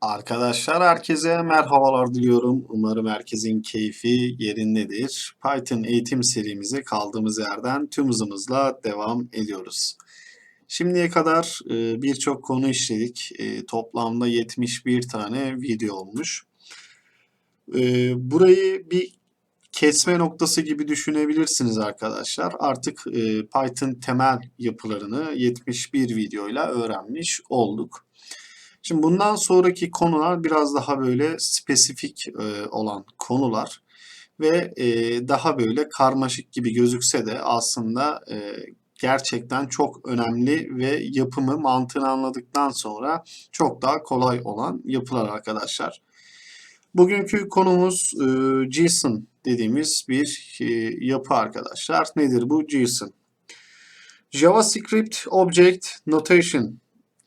Arkadaşlar herkese merhabalar diliyorum. Umarım herkesin keyfi yerindedir. Python eğitim serimize kaldığımız yerden tüm hızımızla devam ediyoruz. Şimdiye kadar e, birçok konu işledik. E, toplamda 71 tane video olmuş. E, burayı bir kesme noktası gibi düşünebilirsiniz arkadaşlar. Artık Python temel yapılarını 71 videoyla öğrenmiş olduk. Şimdi bundan sonraki konular biraz daha böyle spesifik e, olan konular ve e, daha böyle karmaşık gibi gözükse de aslında e, gerçekten çok önemli ve yapımı mantığını anladıktan sonra çok daha kolay olan yapılar arkadaşlar. Bugünkü konumuz e, JSON dediğimiz bir e, yapı arkadaşlar. Nedir bu JSON? JavaScript Object Notation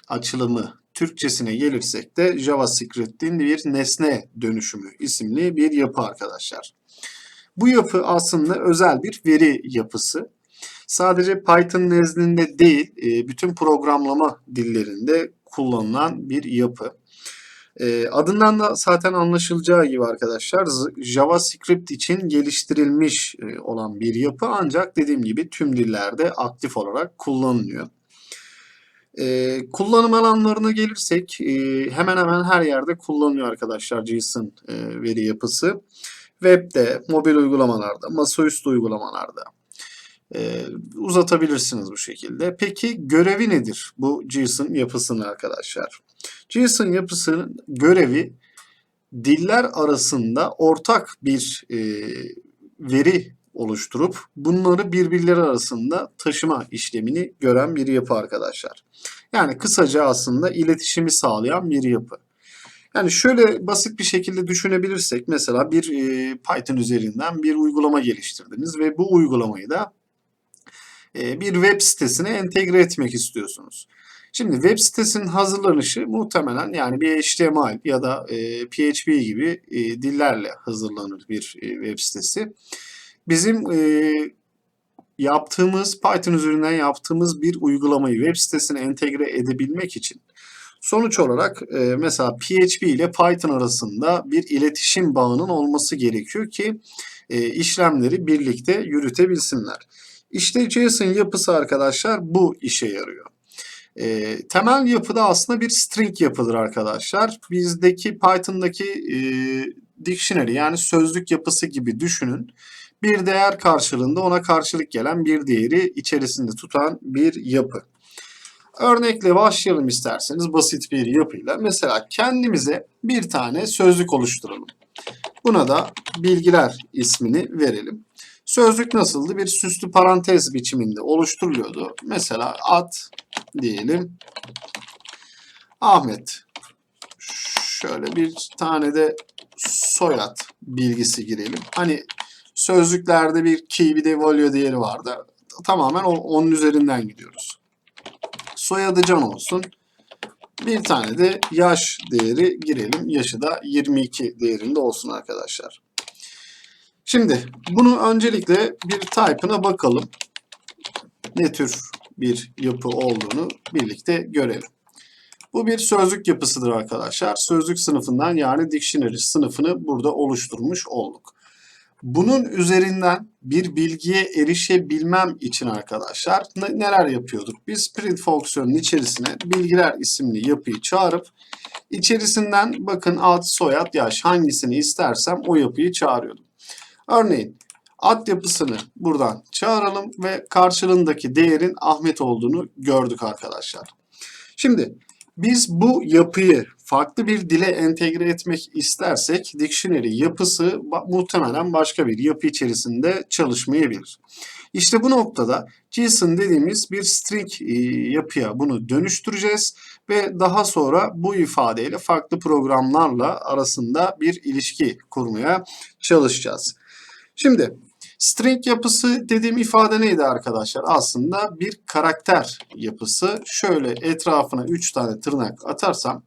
açılımı Türkçesine gelirsek de JavaScript'in bir nesne dönüşümü isimli bir yapı arkadaşlar. Bu yapı aslında özel bir veri yapısı. Sadece Python nezdinde değil, e, bütün programlama dillerinde kullanılan bir yapı. E, adından da zaten anlaşılacağı gibi arkadaşlar JavaScript için geliştirilmiş e, olan bir yapı ancak dediğim gibi tüm dillerde aktif olarak kullanılıyor. Ee, kullanım alanlarına gelirsek e, hemen hemen her yerde kullanılıyor arkadaşlar JSON e, veri yapısı. Web'de, mobil uygulamalarda, masaüstü uygulamalarda e, uzatabilirsiniz bu şekilde. Peki görevi nedir bu JSON yapısının arkadaşlar? JSON yapısının görevi diller arasında ortak bir e, veri oluşturup bunları birbirleri arasında taşıma işlemini gören bir yapı arkadaşlar. Yani kısaca aslında iletişimi sağlayan bir yapı. Yani şöyle basit bir şekilde düşünebilirsek mesela bir e, Python üzerinden bir uygulama geliştirdiniz ve bu uygulamayı da e, bir web sitesine entegre etmek istiyorsunuz. Şimdi web sitesinin hazırlanışı muhtemelen yani bir HTML ya da PHP gibi e, dillerle hazırlanır bir web sitesi. Bizim e, yaptığımız Python üzerinden yaptığımız bir uygulamayı web sitesine entegre edebilmek için sonuç olarak e, mesela PHP ile Python arasında bir iletişim bağının olması gerekiyor ki e, işlemleri birlikte yürütebilsinler. İşte JSON yapısı arkadaşlar bu işe yarıyor. E, temel yapıda aslında bir string yapıdır arkadaşlar. Bizdeki Python'daki e, dictionary yani sözlük yapısı gibi düşünün bir değer karşılığında ona karşılık gelen bir değeri içerisinde tutan bir yapı. Örnekle başlayalım isterseniz basit bir yapıyla. Mesela kendimize bir tane sözlük oluşturalım. Buna da bilgiler ismini verelim. Sözlük nasıldı? Bir süslü parantez biçiminde oluşturuluyordu. Mesela ad diyelim. Ahmet. Şöyle bir tane de soyad bilgisi girelim. Hani Sözlüklerde bir key bir de value değeri vardı. Tamamen onun üzerinden gidiyoruz. Soyadı Can olsun. Bir tane de yaş değeri girelim. Yaşı da 22 değerinde olsun arkadaşlar. Şimdi bunu öncelikle bir type'ına bakalım. Ne tür bir yapı olduğunu birlikte görelim. Bu bir sözlük yapısıdır arkadaşlar. Sözlük sınıfından yani dictionary sınıfını burada oluşturmuş olduk. Bunun üzerinden bir bilgiye erişebilmem için arkadaşlar neler yapıyorduk? Biz print fonksiyonunun içerisine bilgiler isimli yapıyı çağırıp içerisinden bakın ad, soyad, yaş hangisini istersem o yapıyı çağırıyordum. Örneğin ad yapısını buradan çağıralım ve karşılığındaki değerin Ahmet olduğunu gördük arkadaşlar. Şimdi biz bu yapıyı farklı bir dile entegre etmek istersek dictionary yapısı muhtemelen başka bir yapı içerisinde çalışmayabilir. İşte bu noktada JSON dediğimiz bir string e, yapıya bunu dönüştüreceğiz ve daha sonra bu ifadeyle farklı programlarla arasında bir ilişki kurmaya çalışacağız. Şimdi String yapısı dediğim ifade neydi arkadaşlar? Aslında bir karakter yapısı. Şöyle etrafına 3 tane tırnak atarsam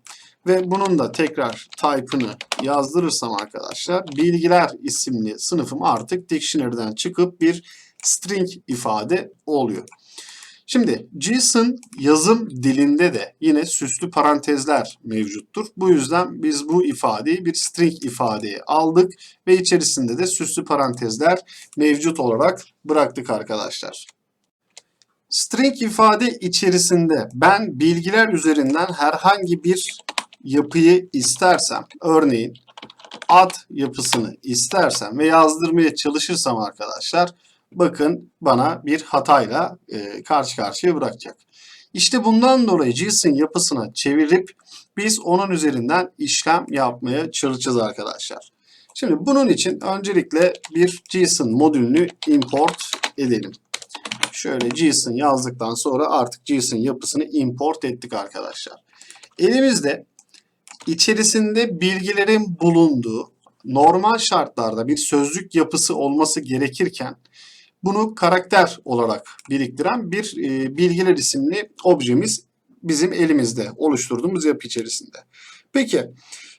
ve bunun da tekrar type'ını yazdırırsam arkadaşlar bilgiler isimli sınıfım artık dictionary'den çıkıp bir string ifade oluyor. Şimdi JSON yazım dilinde de yine süslü parantezler mevcuttur. Bu yüzden biz bu ifadeyi bir string ifadeye aldık ve içerisinde de süslü parantezler mevcut olarak bıraktık arkadaşlar. String ifade içerisinde ben bilgiler üzerinden herhangi bir yapıyı istersem, örneğin ad yapısını istersem ve yazdırmaya çalışırsam arkadaşlar, bakın bana bir hatayla e, karşı karşıya bırakacak. İşte bundan dolayı JSON yapısına çevirip biz onun üzerinden işlem yapmaya çalışacağız arkadaşlar. Şimdi bunun için öncelikle bir JSON modülünü import edelim. Şöyle JSON yazdıktan sonra artık JSON yapısını import ettik arkadaşlar. Elimizde içerisinde bilgilerin bulunduğu normal şartlarda bir sözlük yapısı olması gerekirken bunu karakter olarak biriktiren bir e, bilgiler isimli objemiz bizim elimizde oluşturduğumuz yapı içerisinde. Peki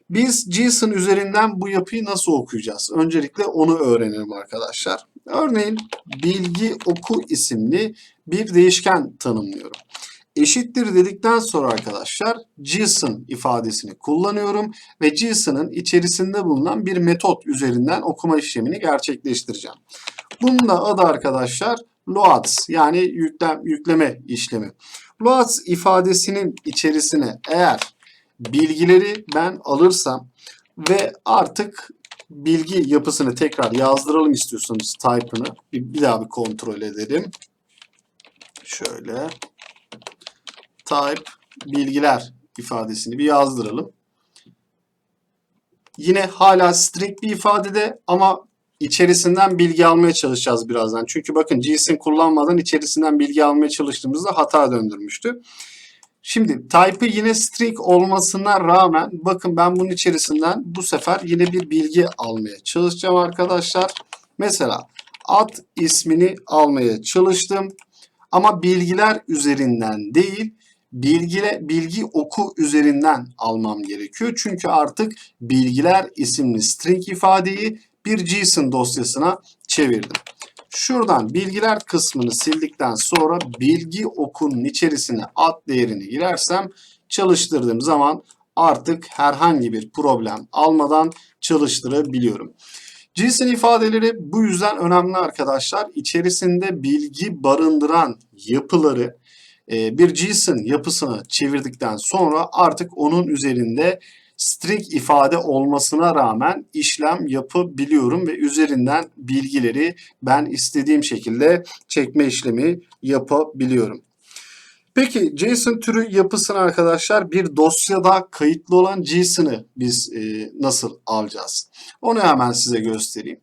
biz JSON üzerinden bu yapıyı nasıl okuyacağız? Öncelikle onu öğrenelim arkadaşlar. Örneğin bilgi oku isimli bir değişken tanımlıyorum. Eşittir dedikten sonra arkadaşlar JSON ifadesini kullanıyorum ve JSON'ın içerisinde bulunan bir metot üzerinden okuma işlemini gerçekleştireceğim. Bunun da adı arkadaşlar loads yani yüklem, yükleme işlemi. Loads ifadesinin içerisine eğer bilgileri ben alırsam ve artık bilgi yapısını tekrar yazdıralım istiyorsanız type'ını bir, bir daha bir kontrol edelim. Şöyle type bilgiler ifadesini bir yazdıralım. Yine hala string bir ifadede ama içerisinden bilgi almaya çalışacağız birazdan. Çünkü bakın JSON kullanmadan içerisinden bilgi almaya çalıştığımızda hata döndürmüştü. Şimdi type'ı yine string olmasına rağmen bakın ben bunun içerisinden bu sefer yine bir bilgi almaya çalışacağım arkadaşlar. Mesela ad ismini almaya çalıştım. Ama bilgiler üzerinden değil, bilgile, bilgi oku üzerinden almam gerekiyor. Çünkü artık bilgiler isimli string ifadeyi bir JSON dosyasına çevirdim. Şuradan bilgiler kısmını sildikten sonra bilgi okunun içerisine ad değerini girersem çalıştırdığım zaman artık herhangi bir problem almadan çalıştırabiliyorum. JSON ifadeleri bu yüzden önemli arkadaşlar. İçerisinde bilgi barındıran yapıları e, bir JSON yapısına çevirdikten sonra artık onun üzerinde string ifade olmasına rağmen işlem yapabiliyorum ve üzerinden bilgileri ben istediğim şekilde çekme işlemi yapabiliyorum. Peki JSON türü yapısını arkadaşlar bir dosyada kayıtlı olan JSON'ı biz e, nasıl alacağız? Onu hemen size göstereyim.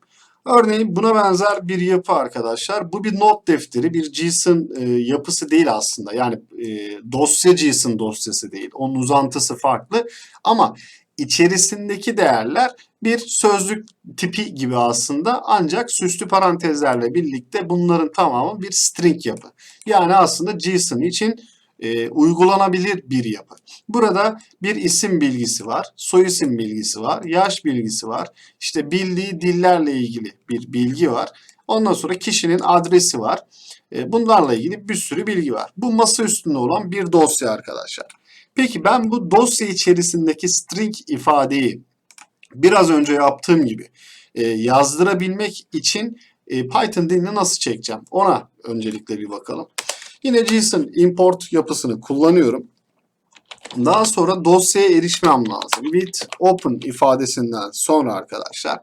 Örneğin buna benzer bir yapı arkadaşlar. Bu bir not defteri, bir JSON e, yapısı değil aslında. Yani e, dosya JSON dosyası değil. Onun uzantısı farklı. Ama içerisindeki değerler bir sözlük tipi gibi aslında ancak süslü parantezlerle birlikte bunların tamamı bir string yapı. Yani aslında JSON için e, uygulanabilir bir yapı. Burada bir isim bilgisi var, soy isim bilgisi var, yaş bilgisi var, işte bildiği dillerle ilgili bir bilgi var. Ondan sonra kişinin adresi var. E, bunlarla ilgili bir sürü bilgi var. Bu masa üstünde olan bir dosya arkadaşlar. Peki ben bu dosya içerisindeki string ifadeyi biraz önce yaptığım gibi e, yazdırabilmek için e, Python dilini nasıl çekeceğim? Ona öncelikle bir bakalım. Yine JSON import yapısını kullanıyorum. Daha sonra dosyaya erişmem lazım. With open ifadesinden sonra arkadaşlar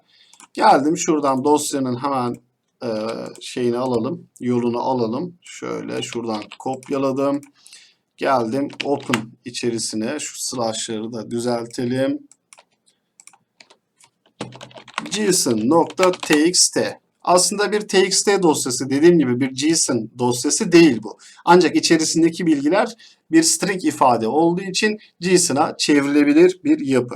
geldim şuradan dosyanın hemen e, şeyini alalım, yolunu alalım. Şöyle şuradan kopyaladım. Geldim open içerisine şu slash'ları da düzeltelim. JSON.txt aslında bir txt dosyası dediğim gibi bir JSON dosyası değil bu. Ancak içerisindeki bilgiler bir string ifade olduğu için JSON'a çevrilebilir bir yapı.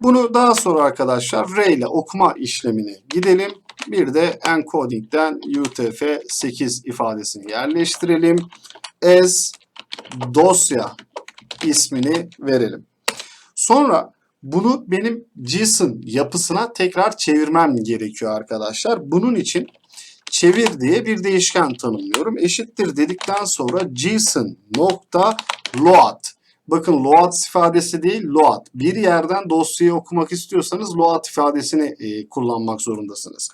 Bunu daha sonra arkadaşlar Ray ile okuma işlemini gidelim. Bir de encoding'den UTF-8 ifadesini yerleştirelim. As dosya ismini verelim. Sonra bunu benim JSON yapısına tekrar çevirmem gerekiyor arkadaşlar. Bunun için çevir diye bir değişken tanımlıyorum. Eşittir dedikten sonra JSON nokta load. Bakın load ifadesi değil load. Bir yerden dosyayı okumak istiyorsanız load ifadesini e, kullanmak zorundasınız.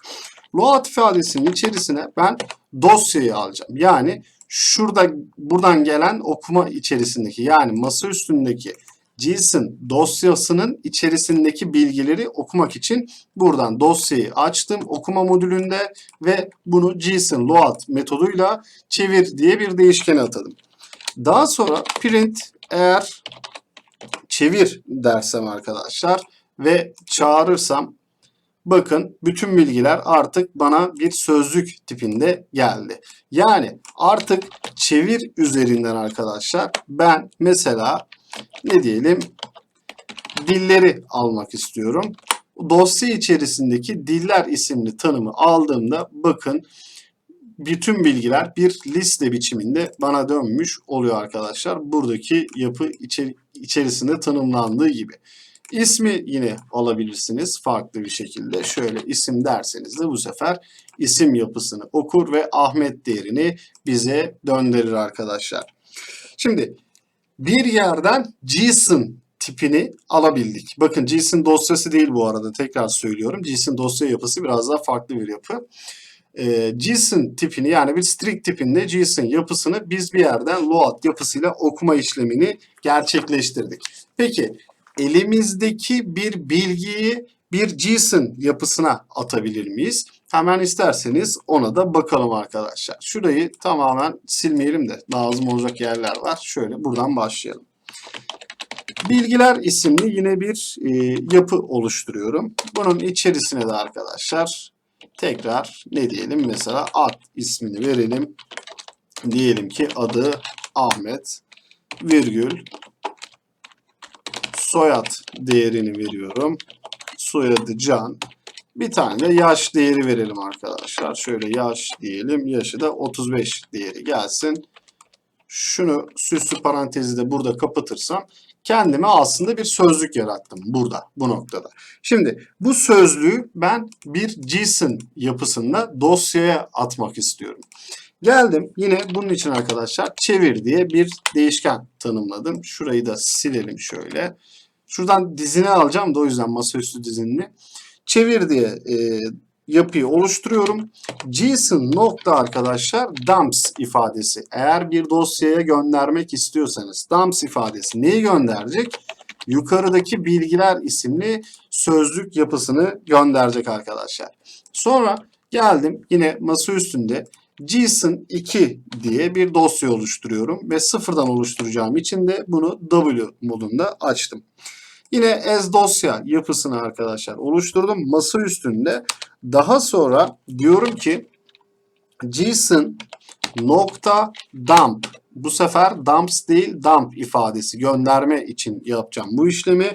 Load ifadesinin içerisine ben dosyayı alacağım. Yani şurada buradan gelen okuma içerisindeki yani masa üstündeki JSON dosyasının içerisindeki bilgileri okumak için buradan dosyayı açtım okuma modülünde ve bunu JSON load metoduyla çevir diye bir değişkene atadım. Daha sonra print eğer çevir dersem arkadaşlar ve çağırırsam bakın bütün bilgiler artık bana bir sözlük tipinde geldi. Yani artık çevir üzerinden arkadaşlar ben mesela ne diyelim dilleri almak istiyorum. Dosya içerisindeki diller isimli tanımı aldığımda bakın bütün bilgiler bir liste biçiminde bana dönmüş oluyor arkadaşlar. Buradaki yapı içeri, içerisinde tanımlandığı gibi. İsmi yine alabilirsiniz farklı bir şekilde. Şöyle isim derseniz de bu sefer isim yapısını okur ve Ahmet değerini bize döndürür arkadaşlar. Şimdi bir yerden JSON tipini alabildik. Bakın JSON dosyası değil bu arada tekrar söylüyorum. JSON dosya yapısı biraz daha farklı bir yapı. Ee, JSON tipini yani bir string tipinde JSON yapısını biz bir yerden load yapısıyla okuma işlemini gerçekleştirdik. Peki elimizdeki bir bilgiyi bir JSON yapısına atabilir miyiz? Hemen isterseniz ona da bakalım arkadaşlar. Şurayı tamamen silmeyelim de lazım olacak yerler var. Şöyle buradan başlayalım. Bilgiler isimli yine bir e, yapı oluşturuyorum. Bunun içerisine de arkadaşlar tekrar ne diyelim mesela ad ismini verelim. Diyelim ki adı Ahmet virgül soyad değerini veriyorum. Soyadı Can. Bir tane de yaş değeri verelim arkadaşlar. Şöyle yaş diyelim. Yaşı da 35 değeri gelsin. Şunu süslü parantezi de burada kapatırsam kendime aslında bir sözlük yarattım burada bu noktada. Şimdi bu sözlüğü ben bir JSON yapısında dosyaya atmak istiyorum. Geldim yine bunun için arkadaşlar çevir diye bir değişken tanımladım. Şurayı da silelim şöyle. Şuradan dizini alacağım da o yüzden masaüstü dizinini. Çevir diye e, yapıyı oluşturuyorum. JSON nokta arkadaşlar dumps ifadesi. Eğer bir dosyaya göndermek istiyorsanız dumps ifadesi neyi gönderecek? Yukarıdaki bilgiler isimli sözlük yapısını gönderecek arkadaşlar. Sonra geldim yine masa üstünde JSON 2 diye bir dosya oluşturuyorum ve sıfırdan oluşturacağım için de bunu W modunda açtım. Yine as dosya yapısını arkadaşlar oluşturdum masa üstünde. Daha sonra diyorum ki JSON nokta dump bu sefer dumps değil dump ifadesi gönderme için yapacağım bu işlemi.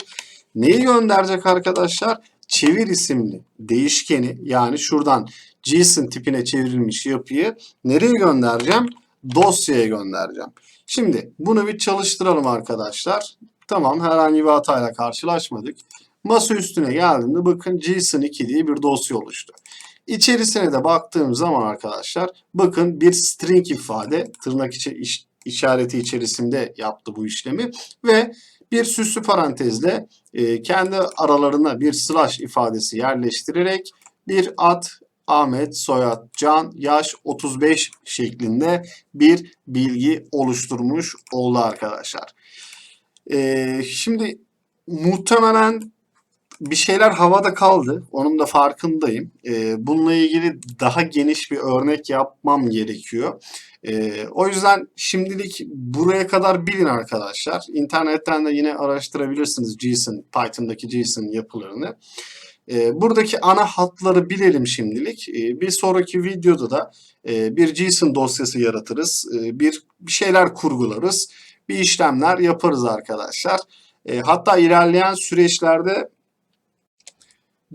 Neyi gönderecek arkadaşlar? Çevir isimli değişkeni yani şuradan JSON tipine çevrilmiş yapıyı nereye göndereceğim? Dosyaya göndereceğim. Şimdi bunu bir çalıştıralım arkadaşlar. Tamam herhangi bir hatayla karşılaşmadık. Masa üstüne geldiğimde bakın JSON 2 diye bir dosya oluştu. İçerisine de baktığım zaman arkadaşlar bakın bir string ifade tırnak içi iş, işareti içerisinde yaptı bu işlemi ve bir süslü parantezle e, kendi aralarına bir slash ifadesi yerleştirerek bir ad Ahmet, soyad, can, yaş 35 şeklinde bir bilgi oluşturmuş oldu arkadaşlar. Ee, şimdi muhtemelen bir şeyler havada kaldı. Onun da farkındayım. Ee, bununla ilgili daha geniş bir örnek yapmam gerekiyor. Ee, o yüzden şimdilik buraya kadar bilin arkadaşlar. İnternetten de yine araştırabilirsiniz JSON, Python'daki JSON yapılarını. Ee, buradaki ana hatları bilelim şimdilik. Ee, bir sonraki videoda da e, bir JSON dosyası yaratırız. Ee, bir, bir şeyler kurgularız bir işlemler yaparız arkadaşlar. E, hatta ilerleyen süreçlerde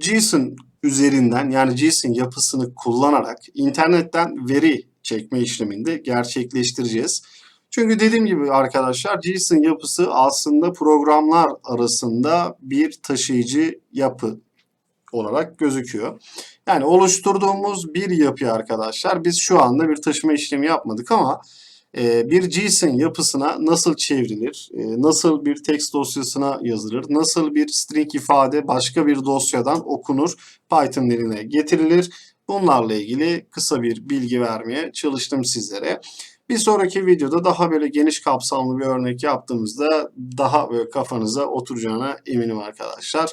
JSON üzerinden yani JSON yapısını kullanarak internetten veri çekme işleminde gerçekleştireceğiz. Çünkü dediğim gibi arkadaşlar JSON yapısı aslında programlar arasında bir taşıyıcı yapı olarak gözüküyor. Yani oluşturduğumuz bir yapı arkadaşlar biz şu anda bir taşıma işlemi yapmadık ama e, bir JSON yapısına nasıl çevrilir, e, nasıl bir text dosyasına yazılır, nasıl bir string ifade başka bir dosyadan okunur, Python diline getirilir. Bunlarla ilgili kısa bir bilgi vermeye çalıştım sizlere. Bir sonraki videoda daha böyle geniş kapsamlı bir örnek yaptığımızda daha böyle kafanıza oturacağına eminim arkadaşlar.